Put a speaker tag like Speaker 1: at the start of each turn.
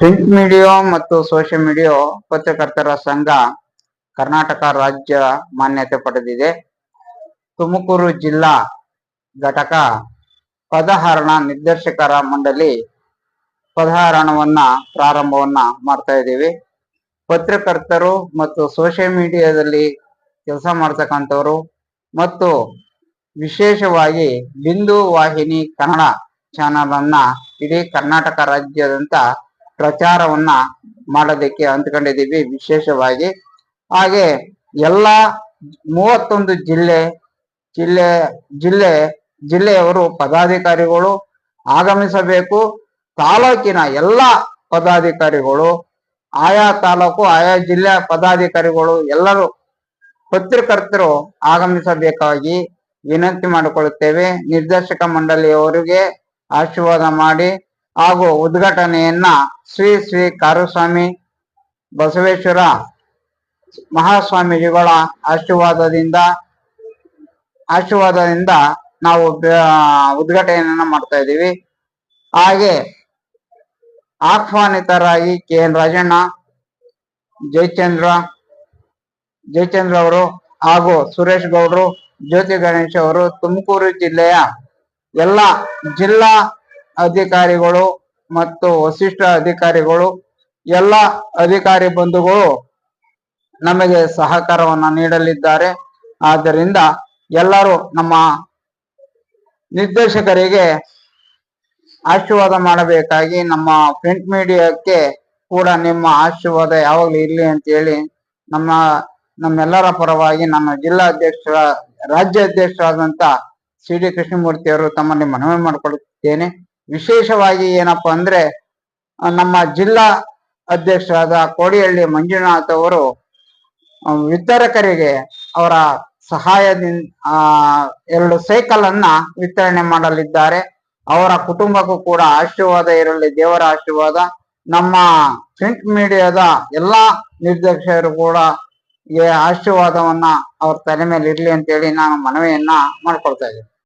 Speaker 1: Print media ಮತ್ತು social media ಪತ್ರಕರ್ತರ ಸಂಘ ಕರ್ನಾಟಕ ರಾಜ್ಯ ಮಾನ್ಯತೆ ಪಡೆದಿದೆ. ತುಮಕೂರು ಜಿಲ್ಲಾ ಘಟಕ ಪದಹರಣ ನಿರ್ದೇಶಕರ ಮಂಡಳಿ ಪದಹರಣವನ್ನ ಪ್ರಾರಂಭವನ್ನ ಮಾಡ್ತಾ ಇದ್ದೀವಿ. ಪತ್ರಕರ್ತರು ಮತ್ತು ಸೋಷಿಯಲ್ ಮೀಡಿಯಾದಲ್ಲಿ ಕೆಲಸ ಮಾಡ್ತಕ್ಕಂಥವ್ರು ಮತ್ತು ವಿಶೇಷವಾಗಿ ಬಿಂದು ವಾಹಿನಿ ಕನ್ನಡ ಚಾನಲ್ ಅನ್ನ ಇಡೀ ಕರ್ನಾಟಕ ರಾಜ್ಯದಂತ ಪ್ರಚಾರವನ್ನ ಮಾಡೋದಕ್ಕೆ ಅಂದ್ಕೊಂಡಿದ್ದೀವಿ ವಿಶೇಷವಾಗಿ. ಹಾಗೆ ಎಲ್ಲ ಮೂವತ್ತೊಂದು ಜಿಲ್ಲೆ ಜಿಲ್ಲೆ ಜಿಲ್ಲೆ, ಜಿಲ್ಲೆಯವರು ಪದಾಧಿಕಾರಿಗಳು ಆಗಮಿಸಬೇಕು. ತಾಲೂಕಿನ ಎಲ್ಲ ಪದಾಧಿಕಾರಿಗಳು, ಆಯಾ ತಾಲೂಕು, ಆಯಾ ಜಿಲ್ಲೆಯ ಪದಾಧಿಕಾರಿಗಳು ಎಲ್ಲರೂ ಪತ್ರಕರ್ತರು ಆಗಮಿಸಬೇಕಾಗಿ ವಿನಂತಿ ಮಾಡಿಕೊಳ್ಳುತ್ತೇವೆ. ನಿರ್ದೇಶಕ ಮಂಡಳಿಯವರಿಗೆ ಆಶೀರ್ವಾದ ಮಾಡಿ ಹಾಗೂ ಉದ್ಘಾಟನೆಯನ್ನ ಶ್ರೀ ಶ್ರೀ ಕಾರುಸ್ವಾಮಿ ಬಸವೇಶ್ವರ ಮಹಾಸ್ವಾಮೀಜಿಗಳ ಆಶೀರ್ವಾದದಿಂದ ಆಶೀರ್ವಾದದಿಂದ ನಾವು ಉದ್ಘಾಟನೆಯನ್ನ ಮಾಡ್ತಾ ಇದ್ದೀವಿ. ಹಾಗೆ ಆಹ್ವಾನಿತರಾಗಿ ಕೆ ಎನ್ ರಾಜಣ್ಣ, ಜಯಚಂದ್ರ ಜಯಚಂದ್ರ ಅವರು ಹಾಗೂ ಸುರೇಶ್ ಗೌಡ್ರು, ಜ್ಯೋತಿ ಗಣೇಶ್ ಅವರು ತುಮಕೂರು ಜಿಲ್ಲೆಯ ಎಲ್ಲ ಜಿಲ್ಲಾ ಅಧಿಕಾರಿಗಳು ಮತ್ತು ವಸಿಷ್ಠ ಅಧಿಕಾರಿಗಳು, ಎಲ್ಲ ಅಧಿಕಾರಿ ಬಂಧುಗಳು ನಮಗೆ ಸಹಕಾರವನ್ನ ನೀಡಲಿದ್ದಾರೆ. ಆದ್ದರಿಂದ ಎಲ್ಲರೂ ನಮ್ಮ ನಿರ್ದೇಶಕರಿಗೆ ಆಶೀರ್ವಾದ ಮಾಡಬೇಕಾಗಿ ನಮ್ಮ ಪ್ರಿಂಟ್ ಮೀಡಿಯಾಕ್ಕೆ ಕೂಡ ನಿಮ್ಮ ಆಶೀರ್ವಾದ ಯಾವಾಗಲೂ ಇರಲಿ ಅಂತ ಹೇಳಿ ನಮ್ಮ, ನಮ್ಮೆಲ್ಲರ ಪರವಾಗಿ ನಮ್ಮ ಜಿಲ್ಲಾ ಅಧ್ಯಕ್ಷರ ರಾಜ್ಯ ಅಧ್ಯಕ್ಷರಾದಂತ ಸಿ ಡಿ ಕೃಷ್ಣಮೂರ್ತಿ ಅವರು ತಮ್ಮಲ್ಲಿ ಮನವಿ ಮಾಡಿಕೊಳ್ಳುತ್ತೇನೆ ವಿಶೇಷವಾಗಿ ಏನಪ್ಪಾ ಅಂದ್ರೆ ನಮ್ಮ ಜಿಲ್ಲಾ ಅಧ್ಯಕ್ಷರಾದ ಕೋಡಿಹಳ್ಳಿ ಮಂಜುನಾಥ್ ಅವರು ವಿತರಕರಿಗೆ ಅವರ ಸಹಾಯದಿಂದ, ಆ, ಎರಡು ಸೈಕಲ್ ಅನ್ನ ವಿತರಣೆ ಮಾಡಲಿದ್ದಾರೆ. ಅವರ ಕುಟುಂಬಕ್ಕೂ ಕೂಡ ಆಶೀರ್ವಾದ ಇರಲಿ, ದೇವರ ಆಶೀರ್ವಾದ. ನಮ್ಮ ಪ್ರಿಂಟ್ ಮೀಡಿಯಾದ ಎಲ್ಲಾ ನಿರ್ದೇಶಕರು ಕೂಡ ಆಶೀರ್ವಾದವನ್ನ ಅವ್ರ ತಲೆ ಮೇಲೆ ಇರ್ಲಿ ಅಂತ ಹೇಳಿ ನಾನು ಮನವಿಯನ್ನ ಮಾಡ್ಕೊಳ್ತಾ ಇದ್ದೀನಿ.